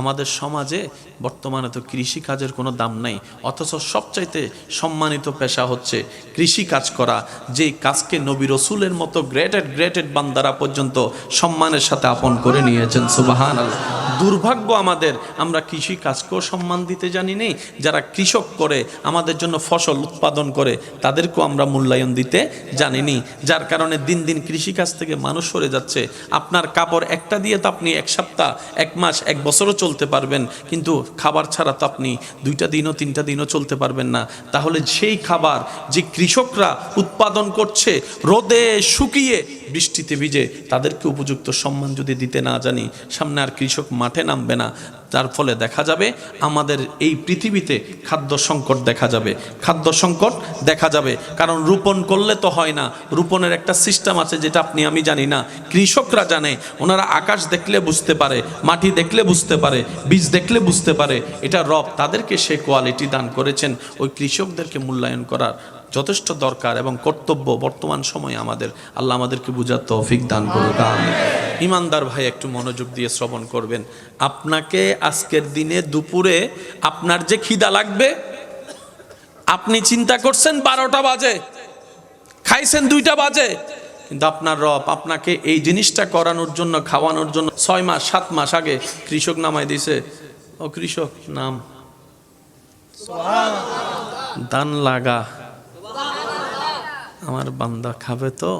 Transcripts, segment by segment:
আমাদের সমাজে বর্তমানে তো কৃষি কাজের কোনো দাম নাই। অথচ সবচাইতে সম্মানিত পেশা হচ্ছে কৃষি কাজ করা। যেই কাজকে নবী রসুলের মতো গ্রেটেড গ্রেটেড বান্দারা পর্যন্ত সম্মানের সাথে আপন করে নিয়েছেন সুবাহান দুর্ভাগ্য আমাদের, আমরা কৃষি কাজকেও সম্মান দিতে জানি নেই। যারা কৃষক করে, আমাদের জন্য ফসল উৎপাদন করে, তাদেরকেও আমরা মূল্যায়ন দিতে জানিনি যার কারণে দিন দিন কৃষিকাজ থেকে মানুষ সরে যাচ্ছে। আপনার কাপড় একটা দিয়ে তো আপনি এক সপ্তাহ, এক মাস, এক বছরও চলতে পারবেন, কিন্তু খাবার ছাড়া তো আপনি দুইটা দিনও, তিনটা দিনও চলতে পারবেন না। তাহলে সেই খাবার যে কৃষকরা উৎপাদন করছে, রোদে শুকিয়ে বৃষ্টিতে ভিজে তাদেরকে উপযুক্ত সম্মান যদি দিতে না জানি, সামনে আর কৃষক মাঠে নামবে না। তার ফলে দেখা যাবে আমাদের এই পৃথিবীতে খাদ্য সংকট দেখা যাবে। খাদ্য সংকট দেখা যাবে। কারণ রোপণ করলে তো হয় না। রোপণের একটা সিস্টেম আছে যেটা আপনি, আমি জানি না। কৃষকরা জানে। ওনারা আকাশ দেখলে বুঝতে পারে, মাটি দেখলে বুঝতে পারে, বীজ দেখলে বুঝতে পারে। এটা রব তাদেরকে সে কোয়ালিটি দান করেছেন। ওই কৃষকদেরকে মূল্যায়ন করার যথেষ্ট দরকার এবং কর্তব্য বর্তমান সময়ে আমাদের। আল্লাহ আমাদেরকে বুঝার তৌফিক দান করুক। ইমানদার ভাই, একটু মনোযোগ দিয়ে শ্রবণ করবেন। আপনাকে আজকের দিনে দুপুরে আপনার যে খিদা লাগবে, আপনি চিন্তা করছেন বারোটা বাজে, খাইছেন দুইটা বাজে, কিন্তু আপনার রব আপনাকে এই জিনিসটা করানোর জন্য, খাওয়ানোর জন্য ছয় মাস, সাত মাস আগে কৃষক নামায় দিছে ও কৃষক, নাম। দান লাগা। আমার বান্দা খাবে তো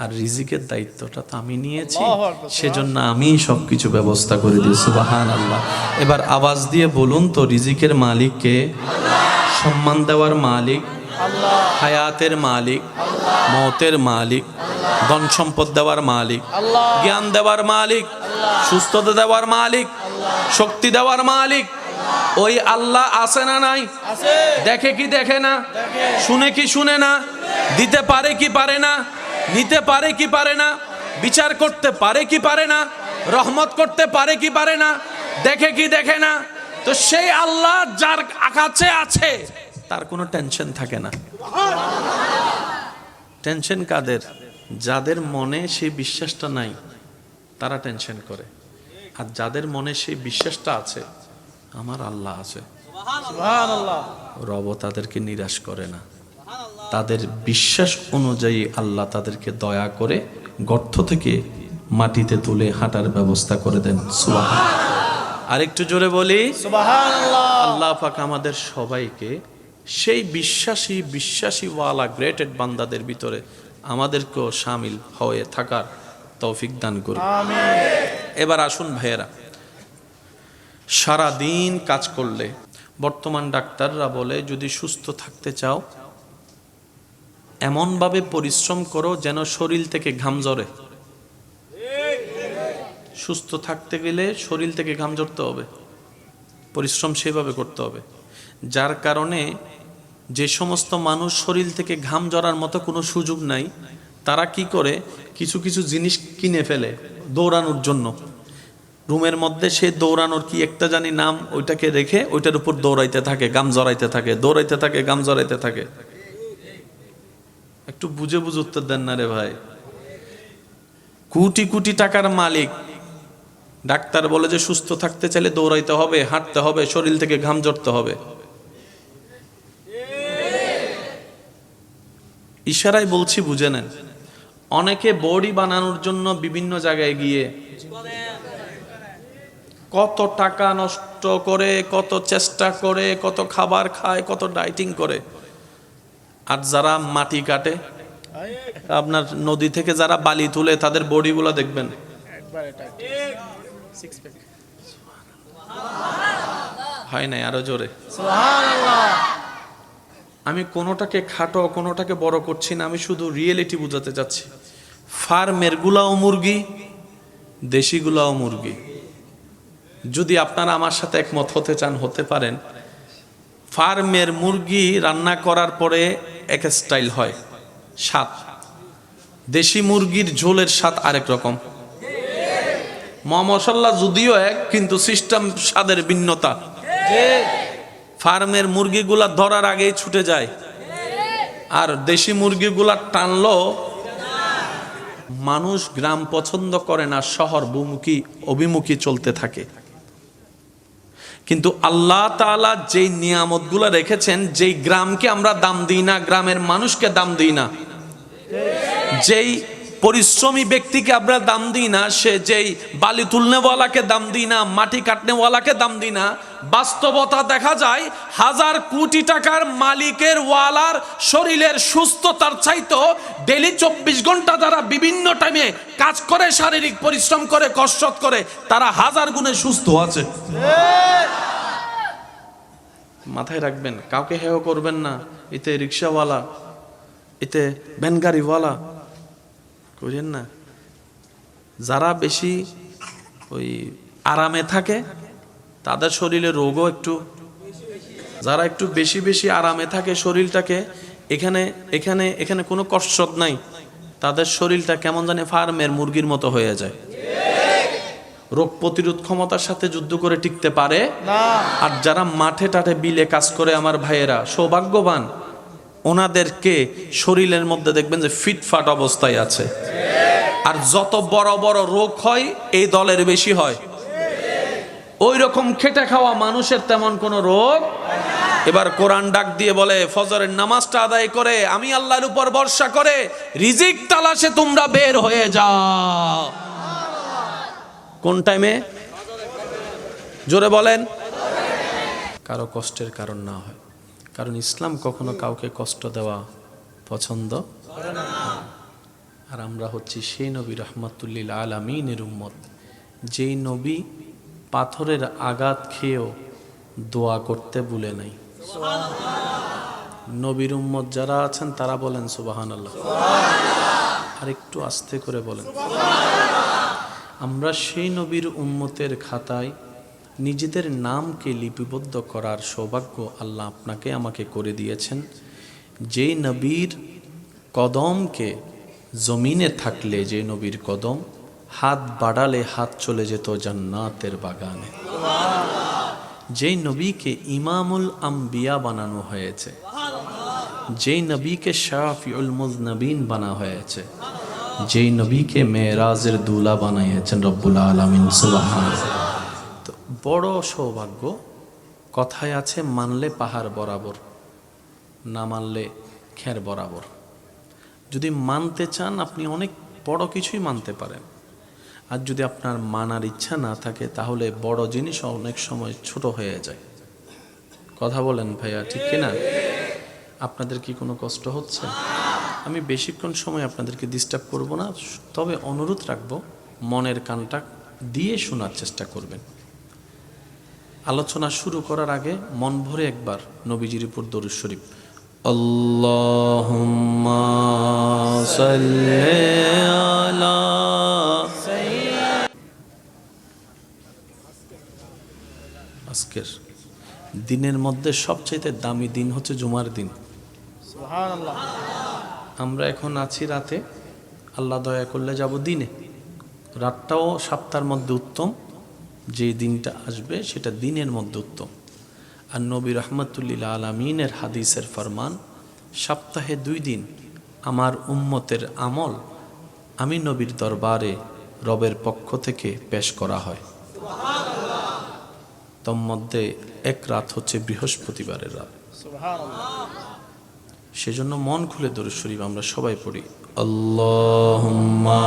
আর রিজিকের দায়িত্বটা তো আমি নিয়েছি সেজন্য আমি সবকিছু ব্যবস্থা করে দিয়েছি বাহান আল্লাহ এবার আওয়াজ দিয়ে বলুন তো রিজিকের মালিককে সম্মান দেওয়ার মালিক হায়াতের মালিক মতের মালিক ধন সম্পদ দেওয়ার মালিক জ্ঞান দেওয়ার মালিক সুস্থতা দেওয়ার মালিক শক্তি দেওয়ার মালিক ওই আল্লাহ আছে না নাই? দেখে কি দেখে না? শুনে কি শুনে না? দিতে পারে কি পারে না? নিতে পারে কি পারে না? বিচার করতে পারে কি পারে না? রহমত করতে পারে কি পারে না? দেখে কি দেখে না? তো সেই আল্লাহ যার কাছে আছে তার কোনো টেনশন থাকে না। টেনশন কাদের? যাদের মনে সেই বিশ্বাসটা নাই তারা টেনশন করে। আর যাদের মনে সেই বিশ্বাসটা আছে আমার আল্লাহ আছে। রব তাদেরকে নিরাশ করে না। তাদের বিশ্বাস অনুযায়ী আল্লাহ তাদেরকে দয়া করে গর্ত থেকে মাটিতে তুলে হাঁটার ব্যবস্থা করে দেন। সুবাহ আরেকটু জোরে বলি আল্লাহ পাক আমাদের সবাইকে সেই বিশ্বাসী বিশ্বাসী ওয়ালা গ্রেটেড বান্দাদের ভিতরে আমাদেরকেও সামিল হয়ে থাকার তৌফিক দান করুন। এবার আসুন ভাইয়েরা সারা দিন কাজ করলে। বর্তমান ডাক্তাররা বলে, যদি সুস্থ থাকতে চাও, এমনভাবে পরিশ্রম করো যেন শরীর থেকে ঘাম ঝরে। সুস্থ থাকতে গেলে শরীর থেকে ঘাম ঝরতে হবে। পরিশ্রম সেভাবে করতে হবে। যার কারণে যে সমস্ত মানুষ শরীর থেকে ঘাম ঝরার মতো কোনো সুযোগ নাই, তারা কি করে? কিছু কিছু জিনিস কিনে ফেলে দৌড়ানোর জন্য। রুমের মধ্যে সে দৌড়ানোর কি একটা জানি নাম, ওইটাকে রেখে ওইটার উপর দৌড়াইতে থাকে, গাম জড়াইতে থাকে, দৌড়াইতে থাকে, গাম জড়াইতে থাকে। একটু বুঝে বুঝে উত্তর দেন না রে ভাই। কোটি কোটি টাকার মালিক। ডাক্তার বলে যে সুস্থ থাকতে চাইলে দৌড়াইতে হবে, হাঁটতে হবে, শরীর থেকে ঘাম ঝরতে হবে। ইশারায় বলছি বুঝে নেন। অনেকে বডি বানানোর জন্য বিভিন্ন জায়গায় গিয়ে কত টাকা নষ্ট করে, কত চেষ্টা করে, কত খাবার খায়, কত ডাইটিং করে। আর যারা মাটি কাটে, আপনার নদী থেকে যারা বালি তুলে তাদের বডিগুলো দেখবেন। হয় নাই আরও জোরে? আমি কোনোটাকে খাটো, কোনোটাকে বড় করছি না, আমি শুধু রিয়েলিটি বোঝাতে চাচ্ছি। ফার্মের গুলাও মুরগি দেশিগুলাও মুরগি। যদি আপনারা আমার সাথে একমত হতে চান, হতে পারেন। ফার্মের মুরগি রান্না করার পরে এক স্টাইল হয়, স্বাদ। দেশি মুরগির ঝোলের স্বাদ আরেক রকম। ম মশলা যদিও এক, কিন্তু সিস্টেম স্বাদের ভিন্নতা। ফার্মের মুরগিগুলা ধরার আগেই ছুটে যায়। আর দেশি মুরগিগুলা টানলো, মানুষ গ্রাম পছন্দ করে না, শহর বুমুখী অভিমুখী চলতে থাকে। কিন্তু আল্লাহ তালা যেই নিয়ামতগুলো রেখেছেন, যেই গ্রামকে আমরা দাম দিই না, গ্রামের মানুষকে দাম দিই না। যেই পরিশ্রমী ব্যক্তিকে আমরা দাম দিই না, সে যেই বালি তুলনেওয়ালাকে দাম দিই না, মাটি কাটনেওয়ালাকে দাম দিই না, বাস্তবতা দেখা যায় হাজার কোটি টাকার মালিকের ওয়ালার শরীরের সুস্থতার চাইতো ডেলি চব্বিশ ঘণ্টা তারা বিভিন্ন টাইমে কাজ করে, শারীরিক পরিশ্রম করে, কসরত করে, তারা হাজার গুণে সুস্থ আছে। মাথায় রাখবেন, কাউকে হেয় করবেন না, এতে রিক্সাওয়ালা, এতে ভ্যানগাড়িওয়ালা করেন না। যারা বেশি ওই আরামে থাকে তাদের শরীরে রোগও একটু। যারা একটু বেশি বেশি আরামে থাকে শরীরটাকে এখানে এখানে এখানে কোনো কসরত নাই। তাদের শরীরটা কেমন জানে ফার্মের মুরগির মতো হয়ে যায়। রোগ প্রতিরোধ ক্ষমতার সাথে যুদ্ধ করে টিকতে পারে। আর যারা মাঠে টাঠে বিলে কাজ করে আমার ভাইয়েরা সৌভাগ্যবান। ওনাদেরকে শরীরের মধ্যে দেখবেন যে ফিটফাট অবস্থায় আছে। আর যত বড় বড় রোগ হয়, এই দলের বেশি হয়। ওই রকম খেটে খাওয়া মানুষের তেমন কোনো রোগ? এবার কোরআন ডাক দিয়ে বলে, ফজরের নামাজটা আদায় করে, আমি আল্লাহর উপর ভরসা করে, রিজিক তালাশে তোমরা বের হয়ে যাও। কোন টাইমে? জোরে বলেন। কারও কষ্টের কারণ না হয়। কারণ ইসলাম কখনো কাউকে কষ্ট দেওয়া পছন্দ আর আমরা হচ্ছি সেই নবী রহমতুল্লিল আলামিনের উম্মত। যেই নবী পাথরের আঘাত খেয়েও দোয়া করতে ভুলে নাই। নবীর উম্মত যারা আছেন তারা বলেন সুবাহান আল্লাহ আর একটু আস্তে করে বলেন। আমরা সেই নবীর উম্মতের খাতায় নিজেদের নামকে লিপিবদ্ধ করার সৌভাগ্য আল্লাহ আপনাকে আমাকে করে দিয়েছেন। যেই নবীর কদমকে জমিনে থাকলে যে নবীর কদম, হাত বাড়ালে হাত চলে যেত জান্নাতের বাগানে। যেই নবীকে ইমামুল আম্বিয়া বানানো হয়েছে। যেই নবীকে শাফিউল মুজনবিন বানা হয়েছে। যেই নবীকে মেয়েরাজের দুলা বানাইয়েছেন রব্বুল আলমিন সুবাহান তো বড় সৌভাগ্য, কথায় আছে মানলে পাহাড় বরাবর, না মানলে খের বরাবর। যদি মানতে চান, আপনি অনেক বড় কিছুই মানতে পারেন। আর যদি আপনার মানার ইচ্ছা না থাকে, তাহলে বড় জিনিস অনেক সময় ছোট হয়ে যায়। কথা বলেন ভাইয়া, ঠিক কিনা আপনাদের কি কোনো কষ্ট হচ্ছে? আমি বেশিক্ষণ সময় আপনাদেরকে ডিস্টার্ব করব না, তবে অনুরোধ রাখব, মনের কানটা দিয়ে শোনার চেষ্টা করবেন। আলোচনা শুরু করার আগে মন ভরে একবার নবীজির উপর দরুদ শরীফ। আল্লাহুম্মা সাল্লি আলা আজকের দিনের মধ্যে সবচাইতে দামি দিন হচ্ছে জুমার দিন। আমরা এখন আছি রাতে। আল্লাহ দয়া করলে যাব দিনে। রাতটাও সপ্তাহের মধ্যে উত্তম। যে দিনটা আসবে সেটা দিনের মধ্যে উত্তম। আর নবী রহমতুল্লিল আলমিনের হাদিসের ফরমান, সপ্তাহে দুই দিন আমার উম্মতের আমল আমি নবীর দরবারে রবের পক্ষ থেকে পেশ করা হয়। তন্মধ্যে এক রাত হচ্ছে বৃহস্পতিবারের রাত। সেজন্য মন খুলে দরুদ শরীফ আমরা সবাই পড়ি। আল্লাহুম্মা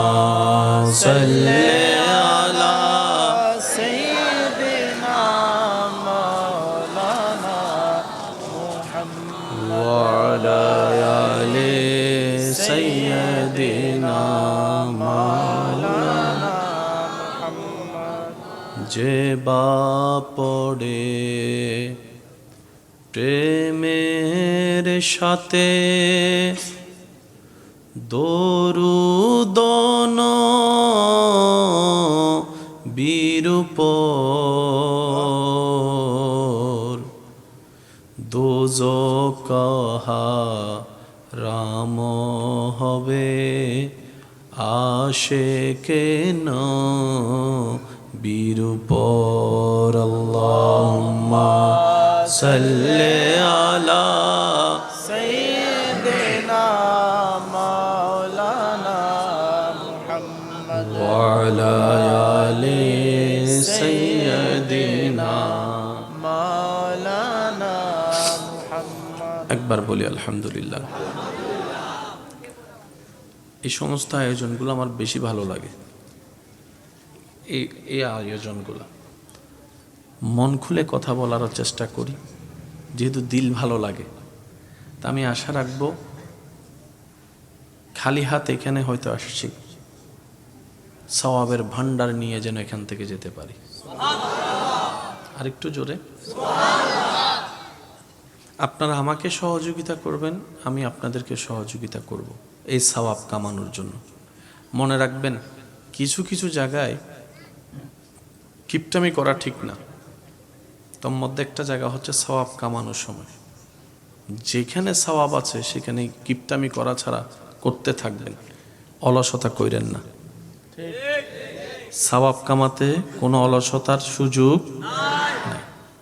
বা পড়ে। প্রেমের সাথে দরুদন বিরূপ বীরুপর। দোজকাহা রাম হবে আশে কেন বীরপর সাল্লে আলা সৈদেনা মৌলানা সৈদিনা মৌলানা একবার বলি আলহামদুলিল্লাহ। এই সমস্ত আয়োজনগুলো আমার বেশি ভালো লাগে। এই এই আয়োজনগুলো। মন খুলে কথা বলার চেষ্টা করি, যেহেতু দিল ভালো লাগে। তা আমি আশা রাখব, খালি হাত এখানে হয়তো আসছি, সওয়াবের ভান্ডার নিয়ে যেন এখান থেকে যেতে পারি। আরেকটু জোরে। আপনারা আমাকে সহযোগিতা করবেন, আমি আপনাদেরকে সহযোগিতা করব, এই সওয়াব কামানোর জন্য। মনে রাখবেন, কিছু কিছু জায়গায় কিপটামি করা ঠিক না। তোর মধ্যে একটা জায়গা হচ্ছে সওয়াব কামানোর সময়। যেখানে সওয়াব আছে, সেখানে কিপটামি করা ছাড়া করতে থাকবেন অলসতা কইরেন না। সওয়াব কামাতে কোনো অলসতার সুযোগ